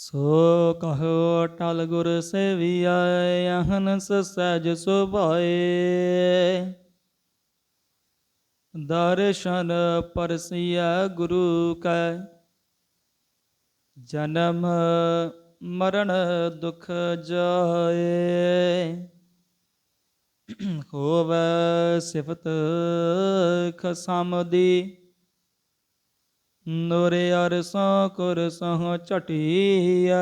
ਸੋ ਕਹੋ ਟਲ ਗੁਰ ਸੇਵੀਐ ਅਹਨਸ ਸਹਿਜ ਸੁਭਾਏ। ਦਰਸ਼ਨ ਪਰਸੀਐ ਗੁਰੂ ਕੈ। ਜਨਮ ਮਰਨ ਦੁਖ ਜਾਏ। ਹੋਵੈ ਸਿਫਤ ਖਸਮ ਦੀ। ਨੂਰੇ ਅਰਸੋਂ ਕੁਰਸੋਂ ਝਟੀਐ।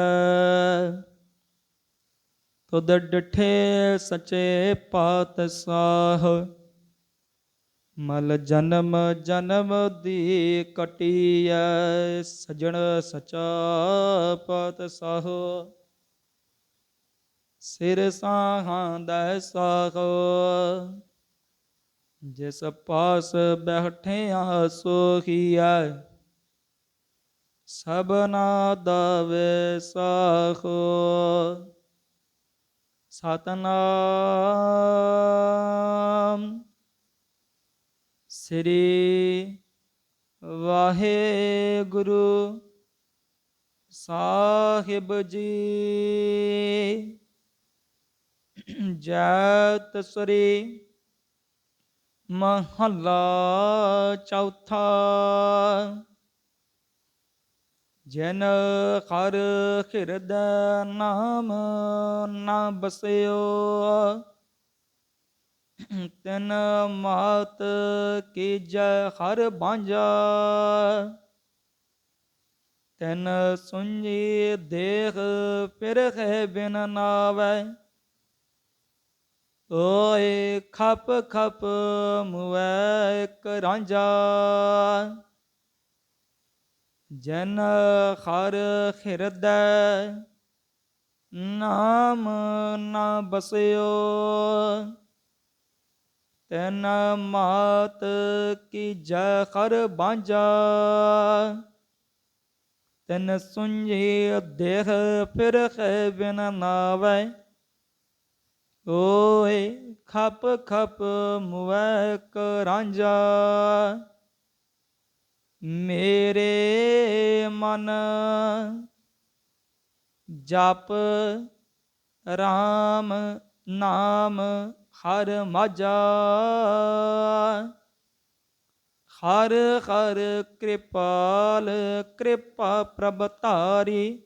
ਤੁਧ ਡਿਠੇ ਸਚੇ ਪਾਤਸ਼ਾਹ ਮਲ ਜਨਮ ਜਨਮ ਦੀ ਕਟੀਐ। ਸਜਣ ਸਚਾ ਪਾਤਸ਼ਾਹ ਸਿਰ ਸਾਹਾਂ ਦਾ ਸਾਹੋ। ਜਿਸ ਪਾਸ ਬੈਠਿਆ ਸੋਹੀਐ ਸਭਨਾ ਦਾ ਵਿਸਾਖੋ ਸਤਨਾਮ। ਸ੍ਰੀ ਵਾਹਿਗੁਰੂ ਸਾਹਿਬ ਜੀ। ਜੈਤ ਸ੍ਰੀ ਮਹੱਲਾ ਚੌਥਾ। ਜਨ ਹਰ ਹਿਰਦੈ ਨਾਮ ਨਾ ਬਸਿਓ। ਤਨ ਮਾਤ ਕੀ ਜੈ ਹਰ ਬਾਂਝਾ। ਤਨ ਸੁਣੀ ਦੇਖ ਫਿਰ ਹੈ ਬਿਨ ਨਾਵੈ। ਓਏ ਖਪ ਖਪ ਮੁਐ ਇੱਕ ਜਨ ਖਰ ਹਿਰਦੈ ਨਾਮ ਨਾ ਬਸਿਓ। ਤੈਨ ਮਾਤ ਕੀ ਜੈ ਖਰ ਬਾਂਝਾ, ਤੈਨ ਸੁਝੀ ਦੇਖ ਫਿਰ ਹੈ ਬਿਨ ਨਾਵੈ। ਓਏ ਖਪ ਖਪ ਮੁਐ ਰਾਂਝਾ ਮੇਰੇ ਮਨ ਜਪ RAM ਨਾਮ ਹਰ ਮਾਝਾ ਹਰ ਹਰ ਕਿਰਪਾਲ ਕਿਰਪਾ ਪ੍ਰਭ ਧਾਰੀ।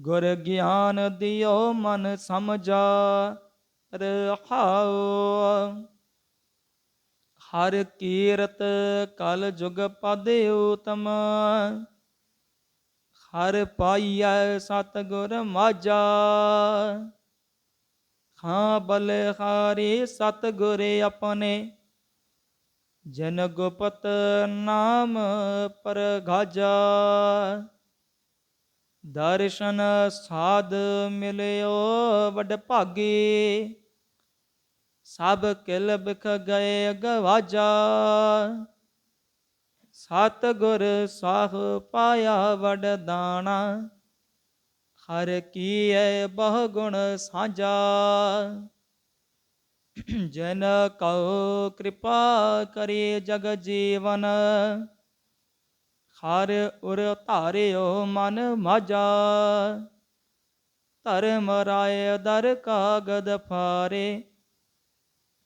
ਗੁਰ ਗਿਆਨ ਦਿਓ ਮਨ ਸਮਝਾ। ਰਹਾਉ ਹਰ ਕੀਰਤ ਕਲ ਜੁਗ ਪਦ ਉਤਮ। ਹਰ ਪਾਈਐ ਸਤ ਗੁਰ ਮਾਜਾ ਹਾਂ ਬਲਿਹਾਰੀ ਸਤ ਗੁਰ ਆਪਣੇ। ਜਨ ਗੁਪਤ ਨਾਮ ਪਰਗਾਜਾ ਦਰਸ਼ਨ ਸਾਧ ਮਿਲਿਓ ਵਡ ਭਾਗੇ ਸਭ ਕਿਲ ਬਿਖ ਗਏ ਗਵਾਜਾ ਸਤ ਗੁਰ ਸਾਹ ਪਾਇਆ ਵਡ ਦਾਣਾ। ਹਰ ਕੀਏ ਬਹੁ ਗੁਣ ਸਾਂਝਾ। ਜਨ ਕਉ ਕਿਰਪਾ ਕਰੀ ਜਗ ਜੀਵਨ, ਹਰ ਉਰ ਧਾਰਿਓ ਮਨ ਮਾਜਾ। ਧਰਮ ਰਾਏ ਦਰ ਕਾਗਦ ਫਾਰੇ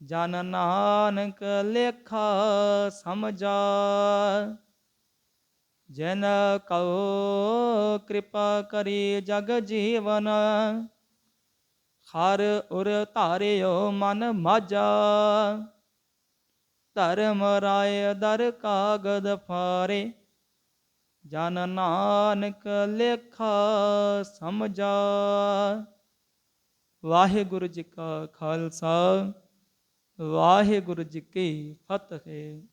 ਜਨ ਨਾਨਕ ਲੇਖਾ ਸਮਝਾ ਜਨ ਕਉ ਕਿਰਪਾ ਕਰੀ ਜਗ ਜੀਵਨ, ਹਰ ਉਰ ਧਾਰਿਓ ਮਨ ਮਾਜਾ। ਧਰਮ ਰਾਏ ਦਰ ਕਾਗਦ ਫਾਰੇ, ਜਨ ਨਾਨਕ ਲੇਖਾ ਸਮਝਾ ਵਾਹਿਗੁਰੂ ਜੀ ਕਾ ਖਾਲਸਾ। ਵਾਹਿਗੁਰੂ ਜੀ ਕੀ ਫਤਿਹ।